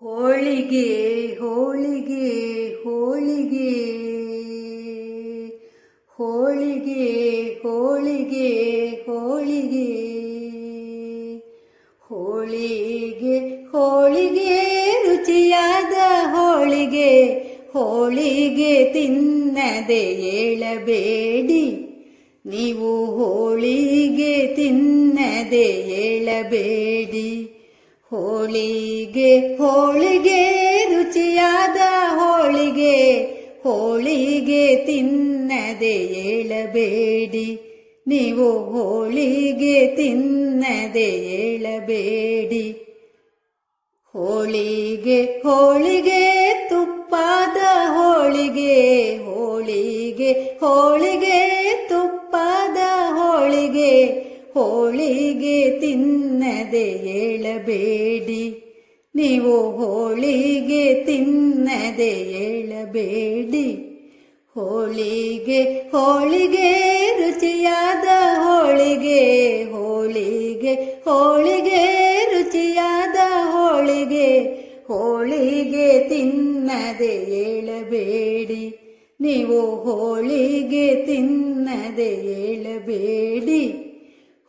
ಹೋಳಿಗೆ ಹೋಳಿಗೆ ಹೋಳಿಗೆ. ಹೋಳಿಗೆ ಹೋಳಿಗೆ ಹೋಳಿಗೆ. ಹೋಳಿಗೆ ಹೋಳಿಗೆ, ರುಚಿಯಾದ ಹೋಳಿಗೆ. ಹೋಳಿಗೆ ತಿನ್ನದೆ ಏಳಬೇಡಿ. ನೀವು ಹೋಳಿಗೆ ತಿನ್ನದೆ ಏಳಬೇಡಿ. ಹೋಳಿಗೆ ಹೋಳಿಗೆ ರುಚಿಯಾದ ಹೋಳಿಗೆ ಹೋಳಿಗೆ ತಿನ್ನದೆ ಏಳಬೇಡಿ. ನೀವು ಹೋಳಿಗೆ ತಿನ್ನದೆ ಏಳಬೇಡಿ. ಹೋಳಿಗೆ ಹೋಳಿಗೆ ತುಪ್ಪಾದ ಹೋಳಿಗೆ ಹೋಳಿಗೆ ಹೋಳಿಗೆ ಹೋಳಿಗೆ ತಿನ್ನದೆ ಏಳಬೇಡಿ. ನೀವು ಹೋಳಿಗೆ ತಿನ್ನದೆ ಏಳಬೇಡಿ. ಹೋಳಿಗೆ ಹೋಳಿಗೆ ರುಚಿಯಾದ ಹೋಳಿಗೆ ಹೋಳಿಗೆ ಹೋಳಿಗೆ ರುಚಿಯಾದ ಹೋಳಿಗೆ ಹೋಳಿಗೆ ತಿನ್ನದೆ ಏಳಬೇಡಿ. ನೀವು ಹೋಳಿಗೆ ತಿನ್ನದೆ ಏಳಬೇಡಿ.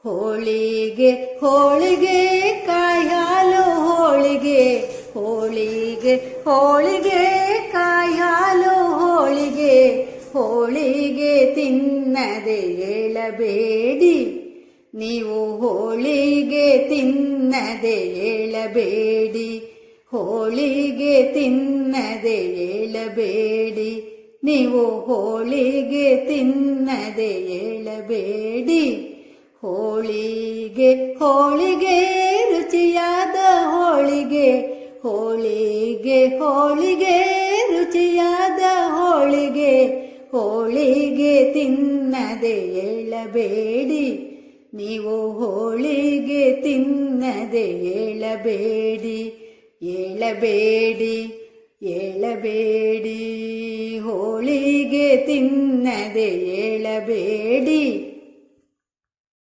ಹೋಳಿಗೆ ಹೋಳಿಗೆ ಕಾಯಾಲು ಹೋಳಿಗೆ ಹೋಳಿಗೆ ಹೋಳಿಗೆ ಕಾಯಾಲು ಹೋಳಿಗೆ ಹೋಳಿಗೆ ತಿನ್ನದೆ ಏಳಬೇಡಿ. ನೀವು ಹೋಳಿಗೆ ತಿನ್ನದೆ ಏಳಬೇಡಿ. ಹೋಳಿಗೆ ತಿನ್ನದೆ ಏಳಬೇಡಿ. ನೀವು ಹೋಳಿಗೆ ತಿನ್ನದೆ ಏಳಬೇಡಿ. ಹೋಳಿಗೆ ಹೋಳಿಗೆ ರುಚಿಯಾದ ಹೋಳಿಗೆ. ಹೋಳಿಗೆ ಹೋಳಿಗೆ ರುಚಿಯಾದ ಹೋಳಿಗೆ. ಹೋಳಿಗೆ ತಿನ್ನದೆ ಹೇಳಬೇಡಿ ನೀವು ಹೋಳಿಗೆ ತಿನ್ನದೆ ಹೇಳಬೇಡಿ ಹೇಳಬೇಡಿ ಏಳಬೇಡಿ. ಹೋಳಿಗೆ ತಿನ್ನದೆ ಏಳಬೇಡಿ.